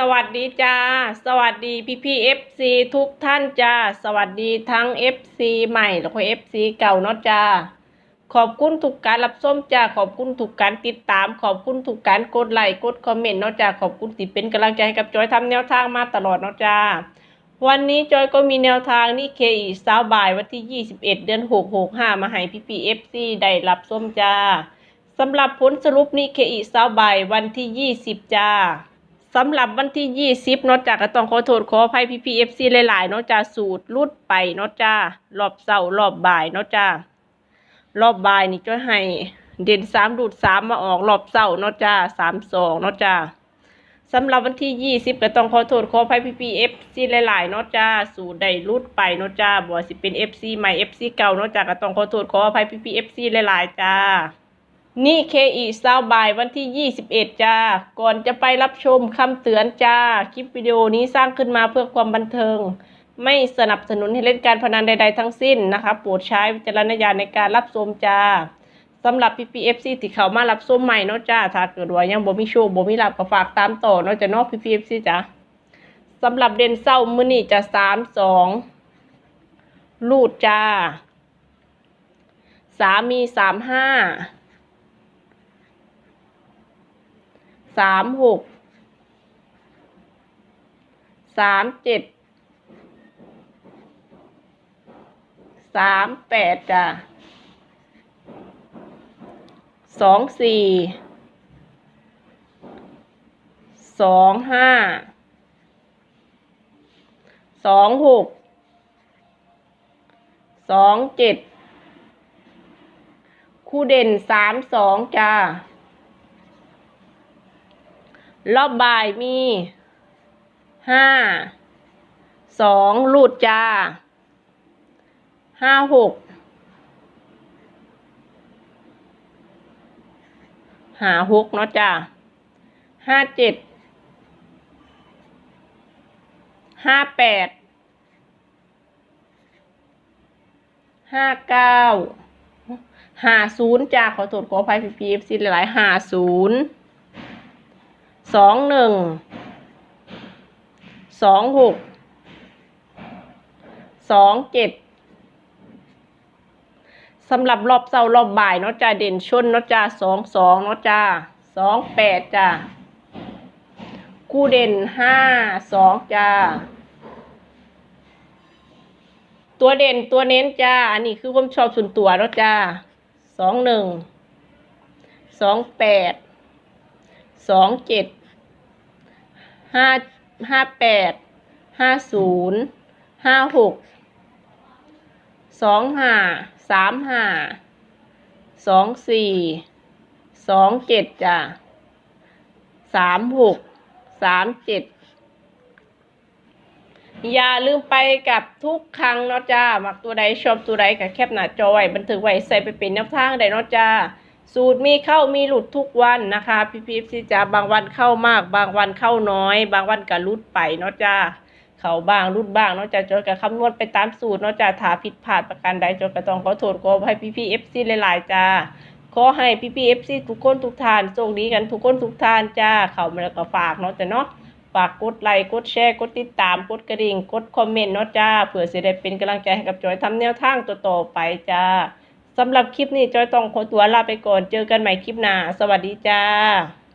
สวัสดีจ้า สวัสดีพี่พี่เอฟซีทุกท่านจ้า สวัสดีทั้งเอฟซีใหม่แล้วก็เอฟซีเก่าเนาะจ้า ขอบคุณทุกการรับส้มจ้า ขอบคุณทุกการติดตาม ขอบคุณทุกการกดไลค์ กดคอมเมนต์เนาะจ้า ขอบคุณที่เป็นกำลังใจให้กับจอยทำแนวทางมาตลอดเนาะจ้า วันนี้จอยก็มีแนวทางนี่เคอีสาวบ่ายวันที่ 21 เดือน 6 6 5 มาให้พี่พีเอฟซีได้รับส้มจ้าสำหรับผลสรุปนี่เคอีสาวบ่ายวันที่ 20 จ้า สำหรับวันที่20เนาะจ้าก็ต้องขอโทษขออภัยพี่พีเอฟซีหลายๆเนาะจ้าสูตรลุดไปเนาะจ้ารอบเสาร์รอบบ่ายเนาะจ้ารอบบ่ายนี่จ้อยให้เด่นสามดูดสามมาออกรอบเสาร์เนาะจ้าสามสองเนาะจ้าสำหรับวันที่20ก็ต้องขอโทษขออภัยพี่พีเอฟซีหลายๆเนาะจ้าสูตรได้ลุดไปเนาะจ้าบ่สิเป็น FC ใหม่ FC เก่าเนาะจ้าก็ต้องขอโทษขออภัยพี่พีเอฟซีหลายๆจ้า นี่เคอีซาวบายวันที่ 21 จ้า ก่อนจะไปรับชมคำเตือนจ้า คลิปวิดีโอนี้สร้างขึ้นมาเพื่อความบันเทิง ไม่สนับสนุนให้เล่นการพนันใดๆทั้งสิ้นนะคะ โปรดใช้วิจารณญาณในการรับชมจ้าสำหรับ PPFC ที่เขามารับชมใหม่เนาะจ้า ถ้าเกิดว่ายังบ่มีโชคบ่มีหลาบก็ฝากตามต่อเนาะจ้ะเนาะ PPFC จ้าสำหรับเด่นเศร้ามื้อนี้จะ3 2ลูดจ้าสามีสามห้า สามหกสามเจ็ดสามแปดจ้ะสองสี่สองห้าสองหกสองเจ็ดคู่เด่นสามสองจ้า รอบบ่ายมีห้าสองลูดจ้าห้าหกหาหกเนาะจ้าห้าเจ็ดห้าแปดห้าเก้าห้าศูนย์จ้าขอโทษขออภัยพีพีเอฟซีหลายห้าศูนย์ สองหนึ่งสองหกสองเจ็ดสำหรับรอบเสาร์รอบบ่ายเนาะจ้าเด่นชนเนาะจ้าสองสองเนาะจ้าสองแปดจ้าคู่เด่นห้าสองจ้าตัวเด่นตัวเน้นจ้า อันนี้คือผมชอบส่วนตัวเนาะจ้าสองหนึ่งสองแปด สองเจ็ดห้าห้าแปดห้าศูนย์ห้าหกสองห้าสามห้าสองสี่สองเจ็ดจ้ะสามหกสามเจ็ดอย่าลืมไปกับทุกครั้งเนาะจ้า มักตัวใดชอบตัวใดกับแคปหน้าจอไว้บันทึกไว้ใส่ไปเป็นแนวทางได้เนาะจ้า สูตรมีเข้ามีหลุดทุกวันนะคะพี่พีซีจ้าบางวันเข้ามาก บางวันเข้าน้อย บางวันก็รุดไปเนาะจ้าเขาบ้างรุดบ้างเนาะจ้าจอยกับคำนวณไปตามสูตรเนาะจ้าถ้าผิดพลาดประการใดจอยก็ต้องขอโทษขอให้พี่พีเอฟซีหลายๆจ้าขอให้พี่พีเอฟซีทุกคนทุกทานโชคดีกันทุกคนทุกทานจ้าเขามาแล้วก็ฝากเนาะจ้าเนาะฝากกดไลค์กดแชร์กดติดตามกดกระดิ่งกดคอมเมนต์เนาะจ้าเผื่อจะได้เป็นกำลังใจให้กับจอยทำแนวทางต่อๆไปจ้า สำหรับคลิปนี้จอยต้องขอตัวลาไปก่อน เจอกันใหม่คลิปหน้า สวัสดีจ้า